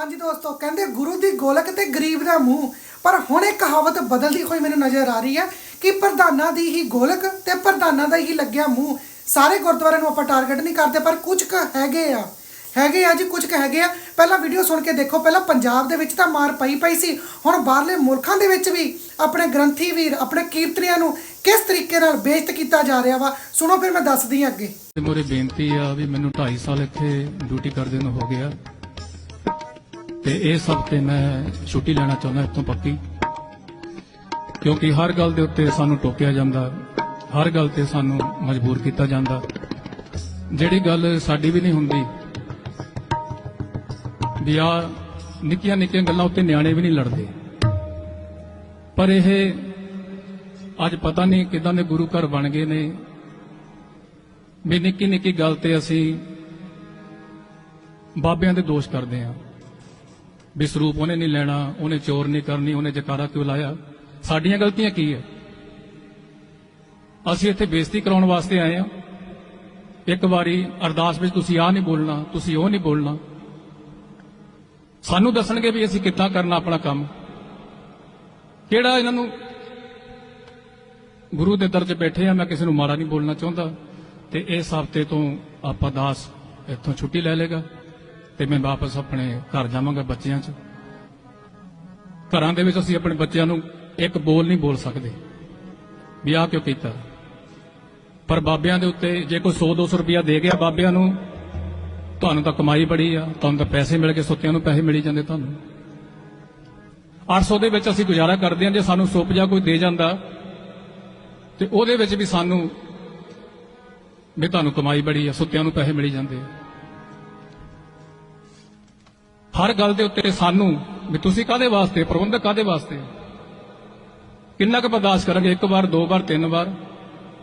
ਹਾਂਜੀ ਦੋਸਤੋ, ਕਹਿੰਦੇ ਗੁਰੂ ਦੀ ਗੋਲਕ ਤੇ ਗਰੀਬ ਦਾ ਮੂੰਹ। ਪਰ ਹੁਣ ਇਹ ਕਹਾਵਤ ਬਦਲਦੀ ਹੋਈ ਮੈਨੂੰ ਨਜ਼ਰ ਆ ਰਹੀ ਹੈ ਕਿ ਪ੍ਰਧਾਨਾਂ ਦੀ ਹੀ ਗੋਲਕ ਤੇ ਪ੍ਰਧਾਨਾਂ ਦਾ ਹੀ ਲੱਗਿਆ ਮੂੰਹ। ਸਾਰੇ ਗੁਰਦੁਆਰਿਆਂ ਨੂੰ ਆਪਾਂ ਟਾਰਗੇਟ ਨਹੀਂ ਕਰਦੇ, ਪਰ ਕੁਝ ਕੁ ਹੈਗੇ ਆ। ਹੈਗੇ ਆ ਜੀ, ਕੁਝ ਕੁ ਹੈਗੇ ਆ। ਪਹਿਲਾਂ ਵੀਡੀਓ ਸੁਣ ਕੇ ਦੇਖੋ, ਪਹਿਲਾਂ ਪੰਜਾਬ ਦੇ ਵਿੱਚ ਤਾਂ ਮਾਰ ਪਈ ਪਈ ਸੀ। ਹੁਣ ਬਾਹਰਲੇ ਮੁਲਕਾਂ ਦੇ ਵਿੱਚ ਵੀ ਆਪਣੇ ਗ੍ਰੰਥੀ ਵੀਰ, ਆਪਣੇ ਕੀਰਤਨੀਆਂ ਨੂੰ ਕਿਸ ਤਰੀਕੇ ਨਾਲ ਬੇਇੱਜ਼ਤ ਕੀਤਾ ਜਾ ਰਿਹਾ ਵਾ, ਸੁਣੋ ਫਿਰ ਮੈਂ ਦੱਸਦੀ ਹਾਂ ਅੱਗੇ। ਤੇ ਮੇਰੀ ਬੇਨਤੀ ਆ ਵੀ ਮੈਨੂੰ 2.5 ਸਾਲ ਇੱਥੇ ਡਿਊਟੀ ਕਰਦੇ ਨੂੰ ਹੋ ਗਿਆ। ਤੇ ਇਸ ਹਫ਼ਤੇ ਮੈਂ ਛੁੱਟੀ ਲੈਣਾ ਚਾਹੁੰਦਾ ਇੱਥੋਂ ਪੱਕੀ। ਕਿਉਂਕਿ ਹਰ ਗੱਲ ਦੇ ਉੱਤੇ ਸਾਨੂੰ ਟੋਕਿਆ ਜਾਂਦਾ, ਹਰ ਗੱਲ ਤੇ ਸਾਨੂੰ ਮਜਬੂਰ ਕੀਤਾ ਜਾਂਦਾ। ਜਿਹੜੀ ਗੱਲ ਸਾਡੀ ਵੀ ਨਹੀਂ ਹੁੰਦੀ, ਵੀ ਆ ਨਿੱਕੀਆਂ ਨਿੱਕੀਆਂ ਗੱਲਾਂ ਉੱਤੇ ਨਿਆਣੇ ਵੀ ਨਹੀਂ ਲੜਦੇ। ਪਰ ਇਹ ਅੱਜ ਪਤਾ ਨਹੀਂ ਕਿਦਾਂ ਦੇ ਗੁਰੂ ਘਰ ਬਣ ਗਏ ਨੇ, ਵੀ ਨਿੱਕੀ ਨਿੱਕੀ ਗੱਲ ਤੇ ਅਸੀਂ ਬਾਬਿਆਂ ਦੇ ਦੋਸ਼ ਕਰਦੇ ਹਾਂ। ਵੀ ਸਰੂਪ ਉਹਨੇ ਨਹੀਂ ਲੈਣਾ, ਉਹਨੇ ਚੋਰ ਨਹੀਂ ਕਰਨੀ, ਉਹਨੇ ਜਕਾਰਾ ਕਿਉਂ ਲਾਇਆ? ਸਾਡੀਆਂ ਗਲਤੀਆਂ ਕੀ ਹੈ? ਅਸੀਂ ਇੱਥੇ ਬੇਇੱਜ਼ਤੀ ਕਰਾਉਣ ਵਾਸਤੇ ਆਏ ਹਾਂ। ਇੱਕ ਵਾਰੀ ਅਰਦਾਸ ਵਿੱਚ ਤੁਸੀਂ ਆਹ ਨਹੀਂ ਬੋਲਣਾ, ਤੁਸੀਂ ਉਹ ਨਹੀਂ ਬੋਲਣਾ। ਸਾਨੂੰ ਦੱਸਣਗੇ ਵੀ ਅਸੀਂ ਕਿੱਦਾਂ ਕਰਨਾ ਆਪਣਾ ਕੰਮ। ਕਿਹੜਾ ਇਹਨਾਂ ਨੂੰ ਗੁਰੂ ਦੇ ਦਰ 'ਚ ਬੈਠੇ ਆ, ਮੈਂ ਕਿਸੇ ਨੂੰ ਮਾੜਾ ਨਹੀਂ ਬੋਲਣਾ ਚਾਹੁੰਦਾ। ਤੇ ਇਸ ਹਫ਼ਤੇ ਤੋਂ ਆਪਾਂ ਦਾਸ ਇੱਥੋਂ ਛੁੱਟੀ ਲੈ ਲੇਗਾ ਤੇ ਮੈਂ ਵਾਪਸ ਆਪਣੇ ਘਰ ਜਾਵਾਂਗਾ ਬੱਚਿਆਂ 'ਚ। ਘਰਾਂ ਦੇ ਵਿੱਚ ਅਸੀਂ ਆਪਣੇ ਬੱਚਿਆਂ ਨੂੰ ਇੱਕ ਬੋਲ ਨਹੀਂ ਬੋਲ ਸਕਦੇ। ਵੀ ਆਹ ਕਿਉਂ ਕੀਤਾ? ਪਰ ਬਾਬਿਆਂ ਦੇ ਉੱਤੇ ਜੇ ਕੋਈ 100 200 ਰੁਪਇਆ ਦੇ ਗਿਆ ਬਾਬਿਆਂ ਨੂੰ, ਤੁਹਾਨੂੰ ਤਾਂ ਕਮਾਈ ਬੜੀ ਆ, ਤੁਹਾਨੂੰ ਤਾਂ ਪੈਸੇ ਮਿਲ ਕੇ ਸੁੱਤਿਆਂ ਨੂੰ ਪੈਸੇ ਮਿਲੀ ਜਾਂਦੇ ਤੁਹਾਨੂੰ। 800 ਦੇ ਵਿੱਚ ਅਸੀਂ ਗੁਜ਼ਾਰਾ ਕਰਦੇ ਹਾਂ, ਜੇ ਸਾਨੂੰ ਸੁੱਪ ਜਾਂ ਕੋਈ ਦੇ ਜਾਂਦਾ, ਤੇ ਉਹਦੇ ਵਿੱਚ ਵੀ ਸਾਨੂੰ ਵੀ ਤੁਹਾਨੂੰ ਕਮਾਈ ਬੜੀ ਆ, ਸੁੱਤਿਆਂ ਨੂੰ ਪੈਸੇ ਮਿਲੀ ਜਾਂਦੇ ਆ। ਹਰ ਗੱਲ ਦੇ ਉੱਤੇ ਸਾਨੂੰ ਵੀ ਤੁਸੀਂ ਕਾਦੇ ਵਾਸਤੇ, ਪ੍ਰਬੰਧਕ ਕਾਦੇ ਵਾਸਤੇ? ਕਿੰਨਾ ਕੁ ਬਰਦਾਸ਼ਤ ਕਰਾਂਗੇ ਇੱਕ ਵਾਰ, ਦੋ ਵਾਰ, ਤਿੰਨ ਵਾਰ?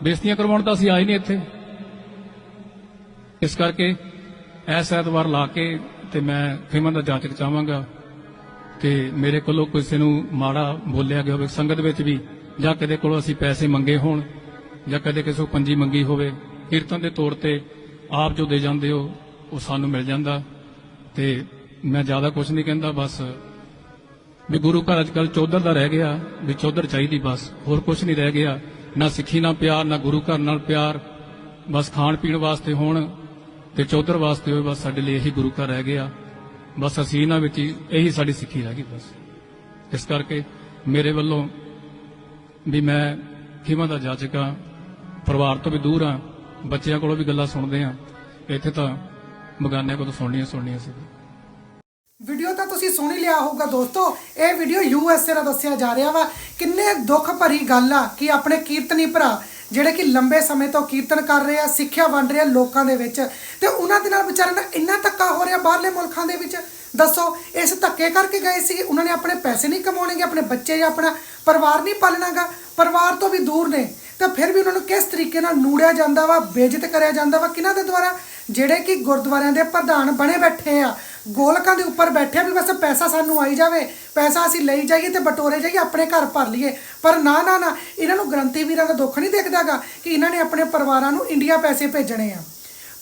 ਬੇਇੱਜ਼ਤੀਆਂ ਕਰਵਾਉਣ ਤਾਂ ਅਸੀਂ ਆਏ ਨਹੀਂ ਇੱਥੇ। ਇਸ ਕਰਕੇ ਐਸ ਐਤਵਾਰ ਲਾ ਕੇ ਤੇ ਮੈਂ ਖਿਮਾ ਦਾ ਜਾਂਚ ਚਾਹਾਂਗਾ ਕਿ ਮੇਰੇ ਕੋਲੋਂ ਕਿਸੇ ਨੂੰ ਮਾੜਾ ਬੋਲਿਆ ਗਿਆ ਹੋਵੇ। ਸੰਗਤ ਵਿੱਚ ਵੀ ਜਾਂ ਕਦੇ ਕੋਲੋਂ ਅਸੀਂ ਪੈਸੇ ਮੰਗੇ ਹੋਣ ਜਾਂ ਕਦੇ ਕਿਸੇ ਕੋਲ ਪੰਜੀ ਮੰਗੀ ਹੋਵੇ, ਕੀਰਤਨ ਦੇ ਤੌਰ ਤੇ ਆਪ ਜੋ ਦੇ ਜਾਂਦੇ ਹੋ, ਉਹ ਸਾਨੂੰ ਮਿਲ ਜਾਂਦਾ ਤੇ ਮੈਂ ਜ਼ਿਆਦਾ ਕੁਝ ਨਹੀਂ ਕਹਿੰਦਾ, ਬਸ ਵੀ ਗੁਰੂ ਘਰ ਅੱਜ ਕੱਲ ਚੌਧਰ ਦਾ ਰਹਿ ਗਿਆ, ਵੀ ਚੌਧਰ ਚਾਹੀਦੀ ਬਸ, ਹੋਰ ਕੁਝ ਨਹੀਂ ਰਹਿ ਗਿਆ। ਨਾ ਸਿੱਖੀ ਨਾਲ ਪਿਆਰ, ਨਾ ਗੁਰੂ ਘਰ ਨਾਲ ਪਿਆਰ। ਬਸ ਖਾਣ ਪੀਣ ਵਾਸਤੇ ਹੋਣ ਤੇ ਚੌਧਰ ਵਾਸਤੇ ਹੋਏ, ਬਸ ਸਾਡੇ ਲਈ ਇਹੀ ਗੁਰੂ ਘਰ ਰਹਿ ਗਿਆ। ਬਸ ਅਸੀਂ ਇਹਨਾਂ ਵਿੱਚ ਹੀ, ਇਹੀ ਸਾਡੀ ਸਿੱਖੀ ਰਹਿ ਗਈ ਬਸ। ਇਸ ਕਰਕੇ ਮੇਰੇ ਵੱਲੋਂ ਵੀ ਮੈਂ ਖਿਮਾ ਦਾ ਜਾਚਕ ਹਾਂ, ਪਰਿਵਾਰ ਤੋਂ ਵੀ ਦੂਰ ਹਾਂ, ਬੱਚਿਆਂ ਕੋਲੋਂ ਵੀ ਗੱਲਾਂ ਸੁਣਦੇ ਹਾਂ। ਇੱਥੇ ਤਾਂ ਬਗਾਨਿਆਂ ਕੋਲੋਂ ਸੁਣਨੀਆਂ ਸੁਣਨੀਆਂ ਸੀ। ਵੀਡੀਓ ਤਾਂ ਤੁਸੀਂ ਸੁਣ ਹੀ ਲਿਆ ਹੋਊਗਾ ਦੋਸਤੋ। ਇਹ ਵੀਡੀਓ ਯੂ ਐਸ ਏ ਦਾ ਦੱਸਿਆ ਜਾ ਰਿਹਾ ਵਾ। ਕਿੰਨੇ ਦੁੱਖ ਭਰੀ ਗੱਲ ਆ ਕਿ ਆਪਣੇ ਕੀਰਤਨੀ ਭਰਾ, ਜਿਹੜੇ ਕਿ ਲੰਬੇ ਸਮੇਂ ਤੋਂ ਕੀਰਤਨ ਕਰ ਰਹੇ ਆ, ਸਿੱਖਿਆ ਵੰਡ ਰਹੇ ਆ ਲੋਕਾਂ ਦੇ ਵਿੱਚ, ਤੇ ਉਹਨਾਂ ਦੇ ਨਾਲ ਵਿਚਾਰਿਆਂ ਦਾ ਇੰਨਾ ਧੱਕਾ ਹੋ ਰਿਹਾ ਬਾਹਰਲੇ ਮੁਲਕਾਂ ਦੇ ਵਿੱਚ। ਦੱਸੋ, ਇਸ ਧੱਕੇ ਕਰਕੇ ਗਏ ਸੀ, ਉਹਨਾਂ ਨੇ ਆਪਣੇ ਪੈਸੇ ਨਹੀਂ ਕਮਾਉਣਗੇ, ਆਪਣੇ ਬੱਚੇ ਜਾਂ ਆਪਣਾ ਪਰਿਵਾਰ ਨਹੀਂ ਪਾਲਣਾਗਾ? ਪਰਿਵਾਰ ਤੋਂ ਵੀ ਦੂਰ ਨੇ, ਤਾਂ ਫਿਰ ਵੀ ਉਹਨਾਂ ਨੂੰ ਕਿਸ ਤਰੀਕੇ ਨਾਲ ਨੂੜਿਆ ਜਾਂਦਾ ਵਾ, ਬੇਇੱਜ਼ਤ ਕਰਿਆ ਜਾਂਦਾ ਵਾ? ਕਿਹਨਾਂ ਦੇ ਦੁਆਰਾ? ਜਿਹੜੇ ਕਿ ਗੁਰਦੁਆਰਿਆਂ ਦੇ ਪ੍ਰਧਾਨ ਬਣੇ ਬੈਠੇ ਆ। ਗੋਲਕਾਂ ਦੇ ਉੱਪਰ ਬੈਠੇ ਵੀ ਬਸ ਪੈਸਾ ਸਾਨੂੰ ਆਈ ਜਾਵੇ, ਪੈਸਾ ਅਸੀਂ ਲਈ ਜਾਈਏ ਤੇ ਬਟੋਰੇ ਜਾਈਏ, ਆਪਣੇ ਘਰ ਭਰ ਲਈਏ। ਪਰ ਨਾ ਨਾ ਨਾ, ਇਹਨਾਂ ਨੂੰ ਗ੍ਰੰਥੀ ਵੀਰਾਂ ਦਾ ਦੁੱਖ ਨਹੀਂ ਦੇਖਦਾਗਾ ਕਿ ਇਹਨਾਂ ਨੇ ਆਪਣੇ ਪਰਿਵਾਰਾਂ ਨੂੰ ਇੰਡੀਆ ਪੈਸੇ ਭੇਜਣੇ ਆ।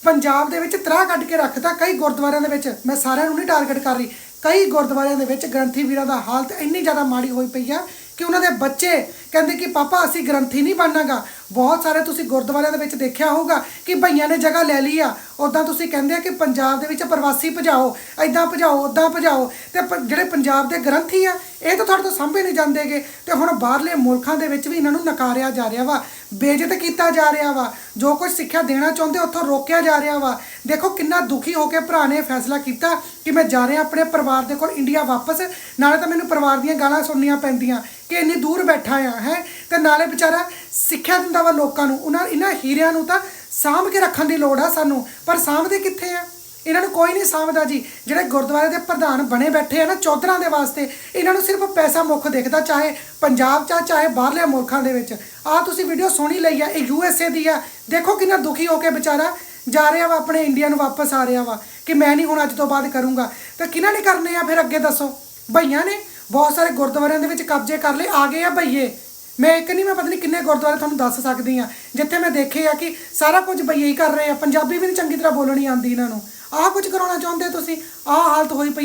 ਪੰਜਾਬ ਦੇ ਵਿੱਚ ਤਰਾਹ ਕੱਢ ਕੇ ਰੱਖਦਾ ਕਈ ਗੁਰਦੁਆਰਿਆਂ ਦੇ ਵਿੱਚ। ਮੈਂ ਸਾਰਿਆਂ ਨੂੰ ਨਹੀਂ ਟਾਰਗੇਟ ਕਰ ਰਹੀ। ਕਈ ਗੁਰਦੁਆਰਿਆਂ ਦੇ ਵਿੱਚ ਗ੍ਰੰਥੀ ਵੀਰਾਂ ਦਾ ਹਾਲਤ ਇੰਨੀ ਜ਼ਿਆਦਾ ਮਾੜੀ ਹੋਈ ਪਈ ਆ ਕਿ ਉਹਨਾਂ ਦੇ ਬੱਚੇ ਕਹਿੰਦੇ ਕਿ ਪਾਪਾ, ਅਸੀਂ ਗ੍ਰੰਥੀ ਨਹੀਂ ਬਣਨਾਗਾ। ਬਹੁਤ ਸਾਰੇ ਤੁਸੀਂ ਗੁਰਦੁਆਰਿਆਂ ਦੇ ਵਿੱਚ ਦੇਖਿਆ ਹੋਊਗਾ ਕਿ ਭਈਆਂ ਨੇ ਜਗ੍ਹਾ ਲੈ ਲਈ ਆ। ਉਦਾਂ ਤੁਸੀਂ ਕਹਿੰਦੇ ਆ ਕਿ ਪੰਜਾਬ ਦੇ ਵਿੱਚ ਪ੍ਰਵਾਸੀ ਭਜਾਓ ਐਦਾਂ ਭਜਾਓ ਉਦਾਂ ਭਜਾਓ। ਤੇ ਪ- ਜਿਹੜੇ ਪੰਜਾਬ ਦੇ ਗ੍ਰੰਥੀ ਆ, ਇਹ ਤਾਂ ਤੁਹਾਡੇ ਤੋਂ ਸਾਂਭੇ ਨਹੀਂ ਜਾਂਦੇਗੇ। ਤੇ ਹੁਣ ਬਾਹਰਲੇ ਮੁਲਕਾਂ ਦੇ ਵਿੱਚ ਵੀ ਇਹਨਾਂ ਨੂੰ ਨਕਾਰਿਆ ਜਾ ਰਿਹਾ ਵਾ। ਬੇਇੱਜ਼ਤ ਕੀਤਾ ਜਾ ਰਿਹਾ ਵਾ। ਜੋ ਕੁਝ ਸਿੱਖਿਆ ਦੇਣਾ ਚਾਹੁੰਦੇ, ਉੱਥੋਂ ਰੋਕਿਆ ਜਾ ਰਿਹਾ ਵਾ। ਦੇਖੋ ਕਿੰਨਾ ਦੁਖੀ ਹੋ ਕੇ ਭਰਾ ਨੇ ਫੈਸਲਾ ਕੀਤਾ ਕਿ ਮੈਂ ਜਾ ਰਿਹਾ ਆਪਣੇ ਪਰਿਵਾਰ ਦੇ ਕੋਲ ਇੰਡੀਆ ਵਾਪਸ। ਨਾਲੇ ਤਾਂ ਮੈਨੂੰ ਪਰਿਵਾਰ ਦੀਆਂ ਗਾਲਾਂ ਸੁਣਨੀਆਂ ਪੈਂਦੀਆਂ ਕਿ ਇੰਨੀ ਦੂਰ ਬੈਠਾ ਆ, ਹੈ। ਤੇ ਨਾਲੇ ਵਿਚਾਰਾ ਸਿੱਖਿਆ ਦਿੰਦਾ ਵਾ ਲੋਕਾਂ ਨੂੰ। ਉਹਨਾਂ, ਇਹਨਾਂ ਹੀਰਿਆਂ ਨੂੰ ਤਾਂ ਸਾਂਭ ਕੇ ਰੱਖਣ ਦੀ ਲੋੜ ਆ ਸਾਨੂੰ। ਪਰ ਸਾਂਭਦੇ ਕਿੱਥੇ ਆ? ਇਹਨਾਂ ਨੂੰ ਕੋਈ ਨਹੀਂ ਸਮਝਦਾ ਜੀ। ਜਿਹੜੇ ਗੁਰਦੁਆਰੇ ਦੇ ਪ੍ਰਧਾਨ ਬਣੇ ਬੈਠੇ ਆ ਨਾ ਚੌਧਰਾਂ ਦੇ ਵਾਸਤੇ ਇਹਨਾਂ ਨੂੰ ਸਿਰਫ ਪੈਸਾ ਮੁੱਖ ਦੇਖਦਾ ਚਾਹੇ ਪੰਜਾਬ 'ਚ ਆ, ਚਾਹੇ ਬਾਹਰਲੇ ਮੁਲਕਾਂ ਦੇ ਵਿੱਚ। ਆ ਤੁਸੀਂ ਵੀਡੀਓ ਸੁਣੀ ਲਈ ਆ ਇਹ ਯੂ ਐਸ ਏ ਦੀ ਆ। ਦੇਖੋ ਕਿੰਨਾ ਦੁਖੀ ਹੋ ਕੇ ਵਿਚਾਰਾ ਜਾ ਰਿਹਾ ਵਾ ਆਪਣੇ ਇੰਡੀਆ ਨੂੰ ਵਾਪਸ ਆ ਰਿਹਾ ਵਾ ਕਿ ਮੈਂ ਨਹੀਂ ਹੁਣ ਅੱਜ ਤੋਂ ਬਾਅਦ ਕਰੂੰਗਾ। ਤਾਂ ਕਿਹਨਾਂ ਨੇ ਕਰਨੇ ਆ ਫਿਰ ਅੱਗੇ ਦੱਸੋ? ਭਈਆਂ ਨੇ? ਬਹੁਤ ਸਾਰੇ ਗੁਰਦੁਆਰਿਆਂ ਦੇ ਵਿੱਚ ਕਬਜ਼ੇ ਕਰ ਲਏ। ਆ ਗਏ ਆ ਭਈਏ। ਮੈਂ ਇੱਕ ਨਹੀਂ ਮੈਂ ਪਤਾ ਨਹੀਂ ਕਿੰਨੇ ਗੁਰਦੁਆਰੇ ਤੁਹਾਨੂੰ ਦੱਸ ਸਕਦੀ ਆ। ਜਿੱਥੇ ਮੈਂ ਦੇਖੇ ਆ ਕਿ ਸਾਰਾ ਕੁਝ ਭਈਏ ਹੀ ਕਰ ਰਹੇ ਆ। ਪੰਜਾਬੀ ਵੀ ਨਹੀਂ ਚੰਗੀ ਤਰ੍ਹਾਂ ਬੋਲਣੀ ਆਉਂਦੀ ਇਹਨਾਂ ਨੂੰ। ਆਹ ਕੁਝ ਕਰਾਉਣਾ ਚਾਹੁੰਦੇ ਤੁਸੀਂ? ਆਹ ਹਾਲਤ ਹੋਈ ਪਈ